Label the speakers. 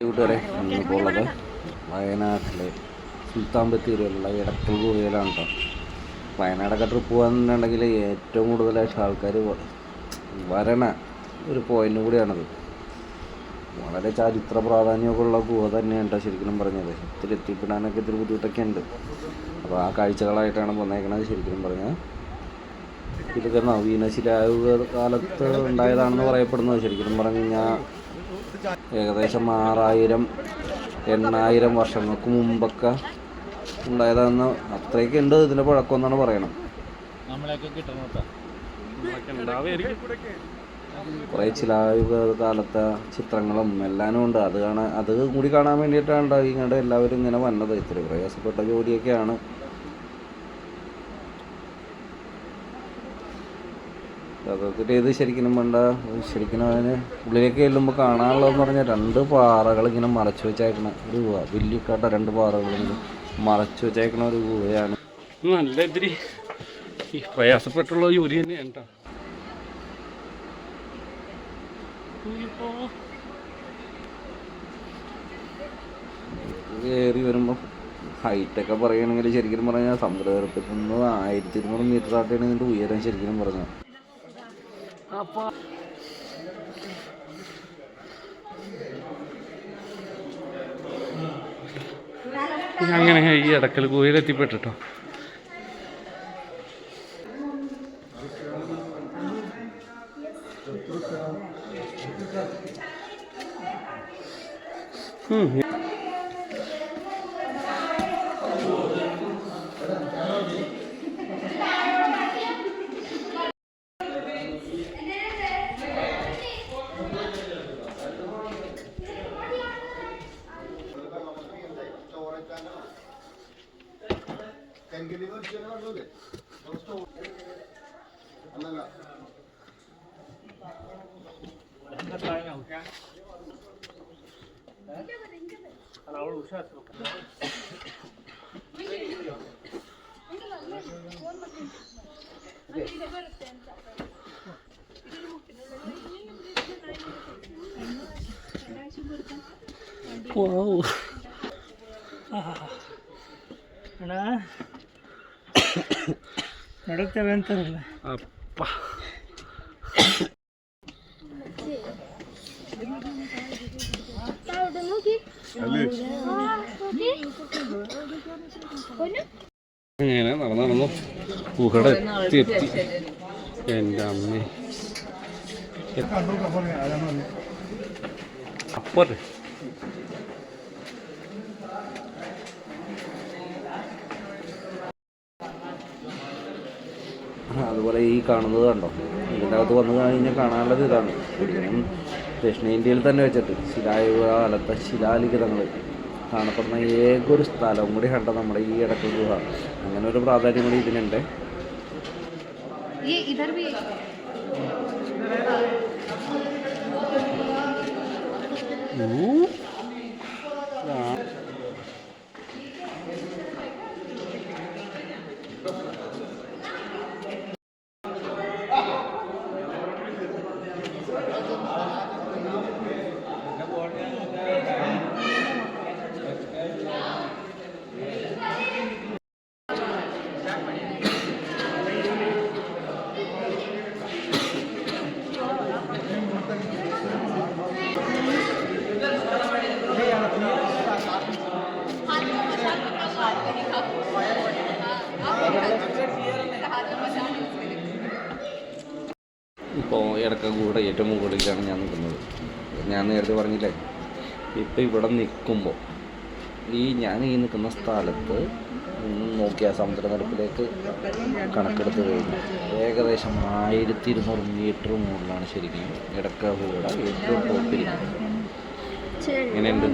Speaker 1: ഇന്നിപ്പോൾ ഉള്ളത് വയനാട്ടിലെ. സുൽത്താൻ ബത്തേരിയിലുള്ള ഇടക്കൽ ഗുഹയിലാണ് കേട്ടോ വയനാടൊക്കെ ട്രിപ്പ് പോകാന്നുണ്ടെങ്കിൽ ഏറ്റവും കൂടുതലായിട്ട് ആൾക്കാർ വരണ ഒരു പോയിന്റ് കൂടിയാണത്. വളരെ ചരിത്ര പ്രാധാന്യമൊക്കെ ഉള്ള ഗുഹ തന്നെയാണ് കേട്ടോ ശരിക്കും പറഞ്ഞത്. ഇത്തിരി എത്തിപ്പെടാനൊക്കെ ഇത്തിരി ബുദ്ധിമുട്ടൊക്കെ ഉണ്ട്. അപ്പോൾ ആ കാഴ്ചകളായിട്ടാണ് വന്നേക്കണത് ശരിക്കും പറഞ്ഞാൽ ഇതൊക്കെ നവീനശിലായുഗ കാലത്ത് ഉണ്ടായതാണെന്ന് പറയപ്പെടുന്നത് ശരിക്കും പറഞ്ഞു കഴിഞ്ഞാൽ ഏകദേശം ആറായിരം എണ്ണായിരം വർഷങ്ങൾക്ക് മുമ്പൊക്കെ ഉണ്ടായതാണെന്ന് അത്രയൊക്കെ ഉണ്ട്. ഇതിന്റെ പഴക്കം എന്നാണ് പറയണം. കുറെ ചിലായുഗ കാലത്തെ ചിത്രങ്ങളും എല്ലാനും ഉണ്ട്. അത് കാണാൻ അത് കൂടി കാണാൻ വേണ്ടിയിട്ടാണ് ഇങ്ങോട്ട് എല്ലാവരും ഇങ്ങനെ വന്നത്. ഇത്ര പ്രയാസപ്പെട്ട ജോലിയൊക്കെയാണ് സത്യത്തിൽ ഇത് ശരിക്കും വേണ്ട ശരിക്കും അതിന് ഉള്ളിലേക്ക് ചെല്ലുമ്പോൾ കാണാനുള്ളതെന്ന് പറഞ്ഞാൽ രണ്ട് പാറകൾ ഇങ്ങനെ മറച്ചു വെച്ചേക്കണ ഒരു ഗുഹ വലിയ കട്ട രണ്ട് പാറകൾ മറച്ചു വെച്ചേക്കണ ഒരു ഗുഹയാണ്
Speaker 2: നല്ല ഇത്തിരി ഈ പ്രയാസപ്പെട്ടുള്ള ജോലി തന്നെയാണ് കേട്ടോ
Speaker 1: കയറി വരുമ്പോൾ ഹൈറ്റൊക്കെ പറയുകയാണെങ്കിൽ ശരിക്കും പറഞ്ഞാൽ സമുദ്രത്തിൽ നിന്ന് ആയിരത്തി ഇരുന്നൂറ് മീറ്റർ ആയിട്ടാണ് ഇതിന്റെ ഉയരം ശരിക്കും പറഞ്ഞത്
Speaker 2: അപ്പൊ അങ്ങനെ ഈ അടക്കൽ ഗുഹയിൽ എത്തിപ്പെട്ടിട്ടോ ഉം. Wow.
Speaker 3: ಅಣ್ಣ ನಡುತ್ತೇವೆ ಅಂತಾರಲ್ಲ
Speaker 2: അപ്പ അങ്ങനെ നടന്നു നടന്നു ഗുഹയുടെ എത്തി എത്തി എൻ്റെ അമ്മേ അപ്പല്ലേ
Speaker 1: അതുപോലെ ഈ കാണുന്നത് കണ്ടോ? ഇതിന്റെ അകത്ത് വന്നു കഴിഞ്ഞാൽ കാണാനുള്ളത് ഇതാണ്. ഇതിനും ദക്ഷിണേന്ത്യയിൽ തന്നെ വെച്ചിട്ട് ശിലായുഗ കാലത്തെ ശിലാലിഖിതങ്ങൾ കാണപ്പെടുന്ന ഏകൊരു സ്ഥലവും കൂടി കണ്ട നമ്മുടെ ഈ ഇടയ്ക്ക് ഗുഹ. അങ്ങനെ ഒരു പ്രാധാന്യം കൂടി ഇതിനുണ്ട്.
Speaker 4: Thank you.
Speaker 1: ഇപ്പോൾ ഇടയ്ക്ക് കൂടെ ഏറ്റവും മുകളിലാണ് ഞാൻ നിൽക്കുന്നത്. ഞാൻ നേരത്തെ പറഞ്ഞില്ലേ? ഇപ്പം ഇവിടെ നിൽക്കുമ്പോൾ ഈ ഞാൻ ഈ നിൽക്കുന്ന സ്ഥലത്ത് നോക്കിയാൽ നോക്കിയ സമുദ്രനിരപ്പിലേക്ക് കണക്കെടുത്ത് കഴിഞ്ഞു ഏകദേശം ആയിരത്തി ഇരുന്നൂറ് മീറ്റർ മുകളിലാണ് ശരിക്കും ഇടക്ക കൂടെ ഏറ്റവും ടോപ്പിൽ എങ്ങനെയുണ്ട്?